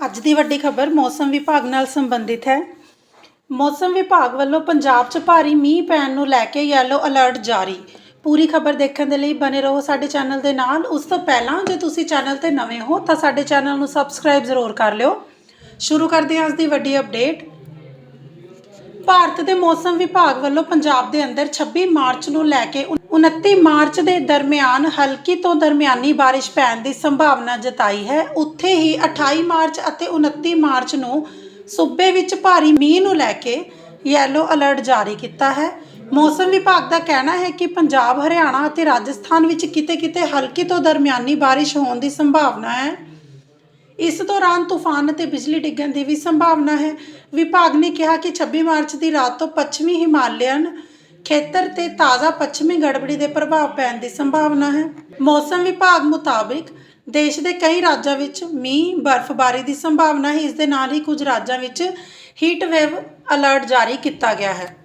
ਅੱਜ ਦੀ ਵੱਡੀ ਖਬਰ ਮੌਸਮ ਵਿਭਾਗ ਨਾਲ ਸੰਬੰਧਿਤ ਹੈ। ਮੌਸਮ ਵਿਭਾਗ ਵੱਲੋਂ ਪੰਜਾਬ 'ਚ ਭਾਰੀ ਮੀਂਹ ਪੈਣ ਨੂੰ ਲੈ ਕੇ ਯੈਲੋ ਅਲਰਟ ਜਾਰੀ। ਪੂਰੀ ਖਬਰ ਦੇਖਣ ਦੇ ਲਈ ਬਨੇ ਰਹੋ ਸਾਡੇ ਚੈਨਲ ਦੇ ਨਾਲ। ਉਸ ਤੋਂ ਪਹਿਲਾਂ ਜੇ ਤੁਸੀਂ ਚੈਨਲ ਤੇ ਨਵੇਂ ਹੋ ਤਾਂ ਸਾਡੇ ਚੈਨਲ ਨੂੰ ਸਬਸਕ੍ਰਾਈਬ ਜ਼ਰੂਰ ਕਰ ਲਿਓ। ਸ਼ੁਰੂ ਕਰਦੇ ਹਾਂ ਅੱਜ ਦੀ ਵੱਡੀ ਅਪਡੇਟ ਭਾਰਤ ਦੇ ਮੌਸਮ ਵਿਭਾਗ ਵੱਲੋਂ ਪੰਜਾਬ ਦੇ ਅੰਦਰ 26 ਮਾਰਚ ਨੂੰ ਲੈ ਕੇ 29 ਮਾਰਚ ਦੇ ਦਰਮਿਆਨ ਹਲਕੀ ਤੋਂ ਦਰਮਿਆਨੀ ਬਾਰਿਸ਼ ਪੈਣ ਦੀ ਸੰਭਾਵਨਾ ਜਤਾਈ ਹੈ। ਉੱਥੇ ਹੀ 28 ਮਾਰਚ ਅਤੇ 29 ਮਾਰਚ ਨੂੰ ਸੂਬੇ ਵਿੱਚ ਭਾਰੀ ਮੀਂਹ ਨੂੰ ਲੈ ਕੇ ਯੈਲੋ ਅਲਰਟ ਜਾਰੀ ਕੀਤਾ ਹੈ। ਮੌਸਮ ਵਿਭਾਗ ਦਾ ਕਹਿਣਾ ਹੈ ਕਿ ਪੰਜਾਬ, ਹਰਿਆਣਾ ਅਤੇ ਰਾਜਸਥਾਨ ਵਿੱਚ ਕਿਤੇ-ਕਿਤੇ ਹਲਕੀ ਤੋਂ ਦਰਮਿਆਨੀ ਬਾਰਿਸ਼ ਹੋਣ ਦੀ ਸੰਭਾਵਨਾ ਹੈ। ਇਸ ਦੌਰਾਨ ਤੂਫਾਨ ਅਤੇ ਬਿਜਲੀ ਡਿੱਗਣ ਦੀ ਵੀ ਸੰਭਾਵਨਾ ਹੈ। ਵਿਭਾਗ ਨੇ ਕਿਹਾ ਕਿ 26 ਮਾਰਚ ਦੀ ਰਾਤ ਤੋਂ ਪੱਛਮੀ ਹਿਮਾਲਿਅਨ ਖੇਤਰ ਤੇ ਤਾਜ਼ਾ ਪੱਛਮੀ ਗੜਬੜੀ ਦੇ ਪ੍ਰਭਾਵ ਪੈਣ ਦੀ ਸੰਭਾਵਨਾ ਹੈ। ਮੌਸਮ ਵਿਭਾਗ ਮੁਤਾਬਿਕ ਦੇਸ਼ ਦੇ ਕਈ ਰਾਜਾਂ ਵਿੱਚ ਮੀਂਹ, ਬਰਫ਼ਬਾਰੀ ਦੀ ਸੰਭਾਵਨਾ ਹੈ। ਇਸ ਦੇ ਨਾਲ ਹੀ ਕੁਝ ਰਾਜਾਂ ਵਿੱਚ ਹੀਟ ਵੇਵ ਅਲਰਟ ਜਾਰੀ ਕੀਤਾ ਗਿਆ ਹੈ।